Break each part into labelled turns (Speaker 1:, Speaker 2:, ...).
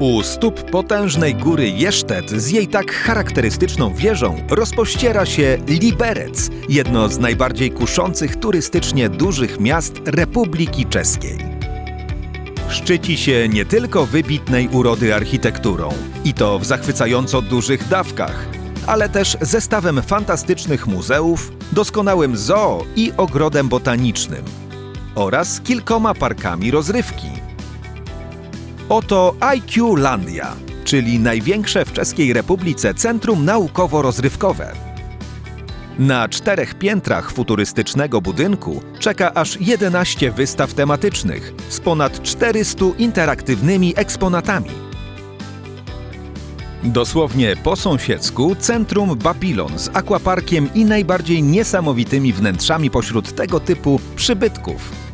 Speaker 1: U stóp potężnej góry Jesztet z jej tak charakterystyczną wieżą rozpościera się Liberec, jedno z najbardziej kuszących turystycznie dużych miast Republiki Czeskiej. Szczyci się nie tylko wybitnej urody architekturą, i to w zachwycająco dużych dawkach, ale też zestawem fantastycznych muzeów, doskonałym zoo i ogrodem botanicznym oraz kilkoma parkami rozrywki. Oto IQ Landia, czyli największe w Czeskiej Republice centrum naukowo-rozrywkowe. Na czterech piętrach futurystycznego budynku czeka aż 11 wystaw tematycznych z ponad 400 interaktywnymi eksponatami. Dosłownie po sąsiedzku centrum Babylon z akwaparkiem i najbardziej niesamowitymi wnętrzami pośród tego typu przybytków.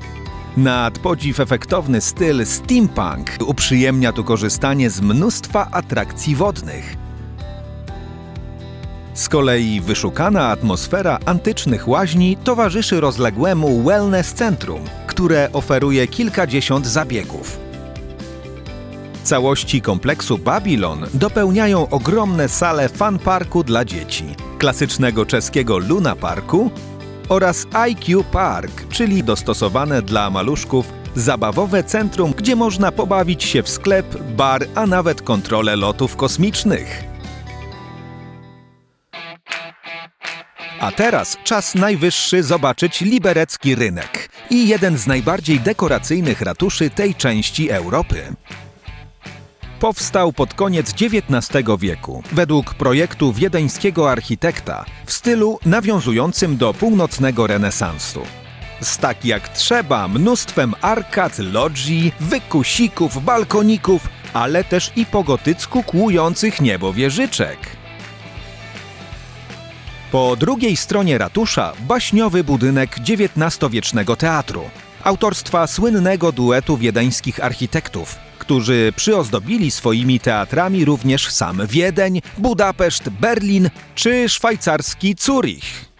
Speaker 1: Nad podziw efektowny styl steampunk uprzyjemnia tu korzystanie z mnóstwa atrakcji wodnych. Z kolei wyszukana atmosfera antycznych łaźni towarzyszy rozległemu Wellness Centrum, które oferuje kilkadziesiąt zabiegów. Całości kompleksu Babylon dopełniają ogromne sale fun parku dla dzieci, klasycznego czeskiego Luna Parku oraz IQ Park, czyli dostosowane dla maluszków zabawowe centrum, gdzie można pobawić się w sklep, bar, a nawet kontrolę lotów kosmicznych. A teraz czas najwyższy zobaczyć liberecki rynek i jeden z najbardziej dekoracyjnych ratuszy tej części Europy. Powstał pod koniec XIX wieku według projektu wiedeńskiego architekta w stylu nawiązującym do północnego renesansu. Z tak jak trzeba mnóstwem arkad, logii, wykusików, balkoników, ale też i po gotycku kłujących niebo wieżyczek. Po drugiej stronie ratusza baśniowy budynek XIX-wiecznego teatru, autorstwa słynnego duetu wiedeńskich architektów, którzy przyozdobili swoimi teatrami również sam Wiedeń, Budapeszt, Berlin czy szwajcarski Zurich.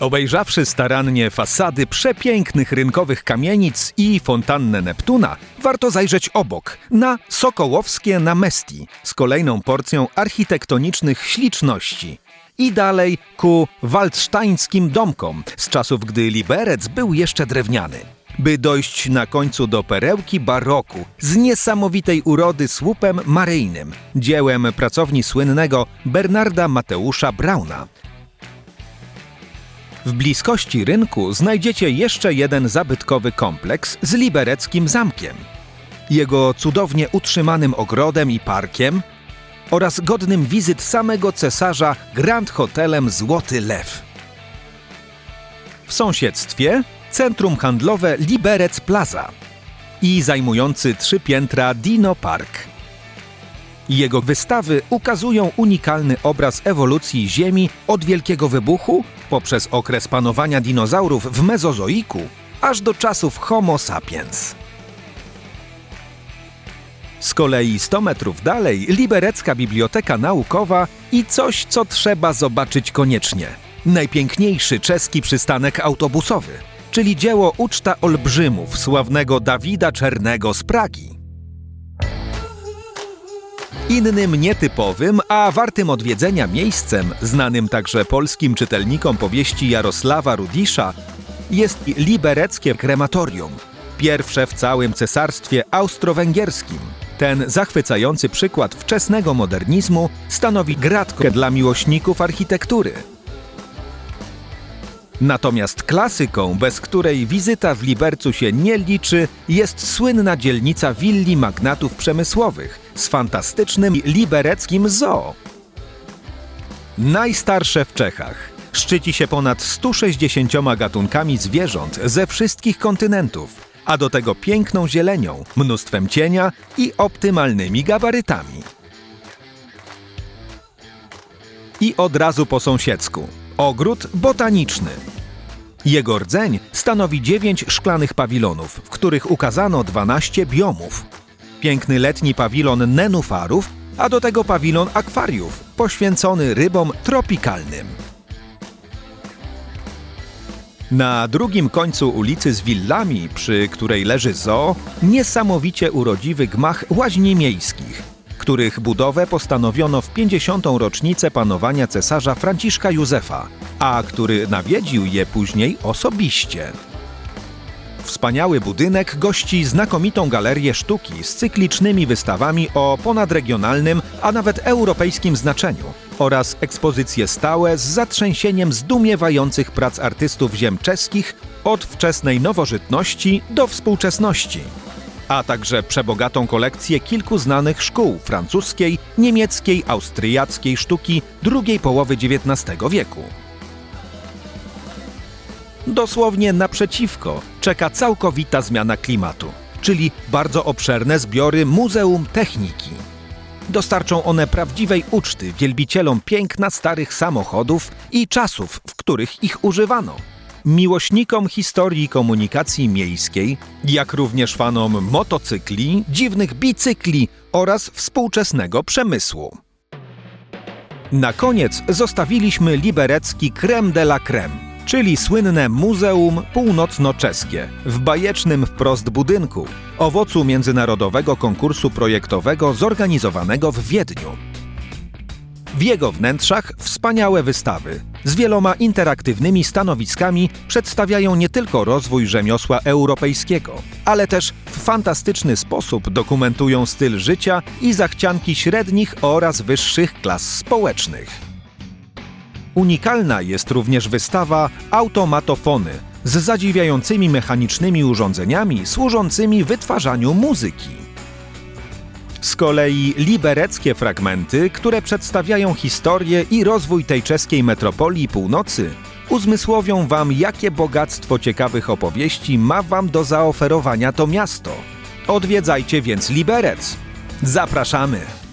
Speaker 1: Obejrzawszy starannie fasady przepięknych rynkowych kamienic i fontannę Neptuna, warto zajrzeć obok, na Sokołowskie na Mesti, z kolejną porcją architektonicznych śliczności. I dalej ku waldsztańskim domkom, z czasów gdy Liberec był jeszcze drewniany. By dojść na końcu do perełki baroku z niesamowitej urody słupem maryjnym, dziełem pracowni słynnego Bernarda Mateusza Brauna, w bliskości rynku znajdziecie jeszcze jeden zabytkowy kompleks z libereckim zamkiem. Jego cudownie utrzymanym ogrodem i parkiem oraz godnym wizyt samego cesarza Grand Hotelem Złoty Lew. W sąsiedztwie centrum handlowe Liberec Plaza i zajmujący trzy piętra Dino Park. Jego wystawy ukazują unikalny obraz ewolucji Ziemi od Wielkiego Wybuchu poprzez okres panowania dinozaurów w Mezozoiku aż do czasów Homo sapiens. Z kolei 100 metrów dalej Liberecka Biblioteka Naukowa i coś, co trzeba zobaczyć koniecznie. Najpiękniejszy czeski przystanek autobusowy, czyli dzieło Uczta Olbrzymów sławnego Dawida Czernego z Pragi. Innym nietypowym, a wartym odwiedzenia miejscem, znanym także polskim czytelnikom powieści Jarosława Rudisza, jest libereckie krematorium. Pierwsze w całym cesarstwie austro-węgierskim. Ten zachwycający przykład wczesnego modernizmu stanowi gratkę dla miłośników architektury. Natomiast klasyką, bez której wizyta w Libercu się nie liczy, jest słynna dzielnica willi magnatów przemysłowych z fantastycznym libereckim zoo. Najstarsze w Czechach. Szczyci się ponad 160 gatunkami zwierząt ze wszystkich kontynentów, a do tego piękną zielenią, mnóstwem cienia i optymalnymi gabarytami. I od razu po sąsiedzku. Ogród botaniczny. Jego rdzeń stanowi 9 szklanych pawilonów, w których ukazano 12 biomów. Piękny letni pawilon nenufarów, a do tego pawilon akwariów, poświęcony rybom tropikalnym. Na drugim końcu ulicy z willami, przy której leży zoo, niesamowicie urodziwy gmach łaźni miejskich, których budowę postanowiono w 50. rocznicę panowania cesarza Franciszka Józefa, a który nawiedził je później osobiście. Wspaniały budynek gości znakomitą galerię sztuki z cyklicznymi wystawami o ponadregionalnym, a nawet europejskim znaczeniu oraz ekspozycje stałe z zatrzęsieniem zdumiewających prac artystów ziem czeskich od wczesnej nowożytności do współczesności. A także przebogatą kolekcję kilku znanych szkół francuskiej, niemieckiej, austriackiej sztuki drugiej połowy XIX wieku. Dosłownie naprzeciwko czeka całkowita zmiana klimatu, czyli bardzo obszerne zbiory Muzeum Techniki. Dostarczą one prawdziwej uczty wielbicielom piękna starych samochodów i czasów, w których ich używano. Miłośnikom historii komunikacji miejskiej, jak również fanom motocykli, dziwnych bicykli oraz współczesnego przemysłu. Na koniec zostawiliśmy liberecki creme de la creme, czyli słynne Muzeum Północnoczeskie w bajecznym wprost budynku, owocu międzynarodowego konkursu projektowego zorganizowanego w Wiedniu. W jego wnętrzach wspaniałe wystawy z wieloma interaktywnymi stanowiskami przedstawiają nie tylko rozwój rzemiosła europejskiego, ale też w fantastyczny sposób dokumentują styl życia i zachcianki średnich oraz wyższych klas społecznych. Unikalna jest również wystawa Automatofony z zadziwiającymi mechanicznymi urządzeniami służącymi wytwarzaniu muzyki. Z kolei libereckie fragmenty, które przedstawiają historię i rozwój tej czeskiej metropolii północy, uzmysłowią wam, jakie bogactwo ciekawych opowieści ma wam do zaoferowania to miasto. Odwiedzajcie więc Liberec. Zapraszamy!